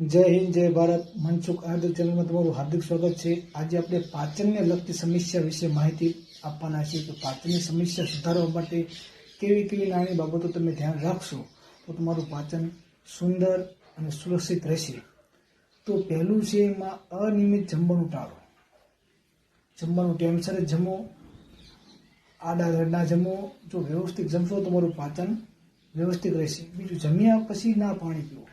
જય હિન્દ, જય ભારત. મનસુખ આદિલ ચેનલમાં તમારું હાર્દિક સ્વાગત છે. આજે આપણે પાચનને લગતી સમસ્યા વિશે માહિતી આપવાના છીએ. કે પાચનની સમસ્યા સુધારવા માટે કેવી કેવી નાની બાબતો તમે ધ્યાન રાખશો, તો તમારું પાચન સુંદર અને સુરક્ષિત રહેશે. તો પહેલું છે એમાં અનિયમિત જમવાનું ટાળો. જમવાનું ટેમ્સર જ જમો, આડા ધડના જમો. જો વ્યવસ્થિત જમશો તમારું પાચન વ્યવસ્થિત રહેશે. બીજું જમ્યા પછી ના પાણી પીવો.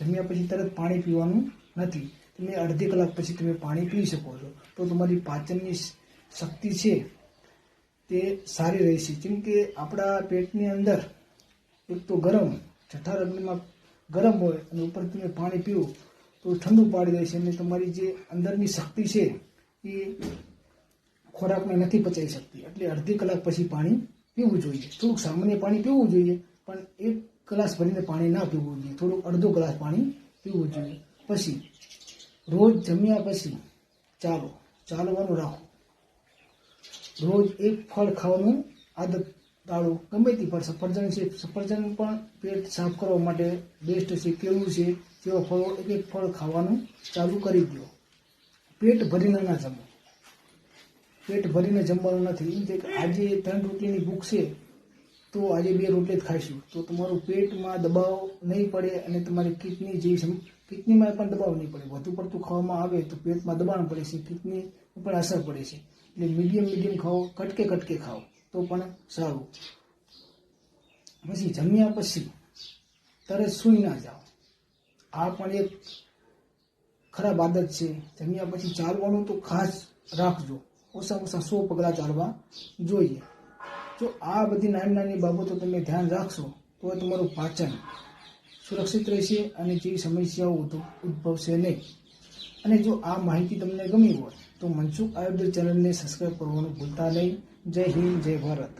જમ્યા પછી તરત પાણી પીવાનું નથી. તમે અડધી કલાક પછી તમે પાણી પી શકો છો. તો તમારી પાચનની શક્તિ છે તે સારી રહેશે. જેમ કે આપણા પેટની અંદર એક તો ગરમ જઠ્ઠા રગ્નમાં ગરમ હોય અને ઉપર તમે પાણી પીવો તો ઠંડુ પાડી દેશે અને તમારી જે અંદરની શક્તિ છે એ ખોરાકને નથી પચાવી શકતી. એટલે અડધી કલાક પછી પાણી પીવું જોઈએ. થોડુંક સામાન્ય પાણી પીવું જોઈએ, પણ એક ગ્લાસ ભરીને પાણી ના પીવું જોઈએ. થોડુંક અડધો ગ્લાસ પાણી પીવું જોઈએ. પછી રોજ જમ્યા પછી ચાલો, ચાલવાનું રાખો રોજ એક ફળ ખાવાનું આદત ટાળો. ગમે તે ફળ, સફરજન છે. સફરજન પણ પેટ સાફ કરવા માટે બેસ્ટ છે. કેવું છે? તેવા ફળો એક એક ફળ ખાવાનું ચાલુ કરી દો. પેટ ભરીને ના જમો. પેટ ભરીને જમવાનું નથી. એમ કે આજે ત્રણ રોટલીની ભૂખ છે. તો આજે બે રોટલી જ ખાઈશું. તો તમારું પેટમાં દબાવ નહીં પડે અને તમારી કિડની જે કિડનીમાં પણ દબાવ નહીં પડે. વધુ પડતું ખાવામાં આવે તો પેટમાં દબાણ પડે છે. કિડની ઉપર અસર પડે છે. એટલે મીડિયમ મીડિયમ ખાઓ, કટકે કટકે ખાઓ. તો પણ સારું. પછી જમ્યા પછી તરત સૂઈ ના જાઓ. આ પણ એક ખરાબ આદત છે. જમ્યા પછી ચાલવાનું તો ખાસ રાખજો. ઓછા ઓછા સો પગલાં ચાલવા જોઈએ. જો આ બધી નાની નાની બાબતો તમે ધ્યાન રાખશો, તો તમારું પાચન સુરક્ષિત રહેશે અને જેવી સમસ્યાઓ ઉદ્ભ- ઉદ્ભવશે નહીં. અને જો આ માહિતી તમને ગમી હોય, તો મનસુખ આયુર્વેદ ચેનલને સબસ્ક્રાઈબ કરવાનું ભૂલતા નહીં. જય હિન્દ, જય ભારત.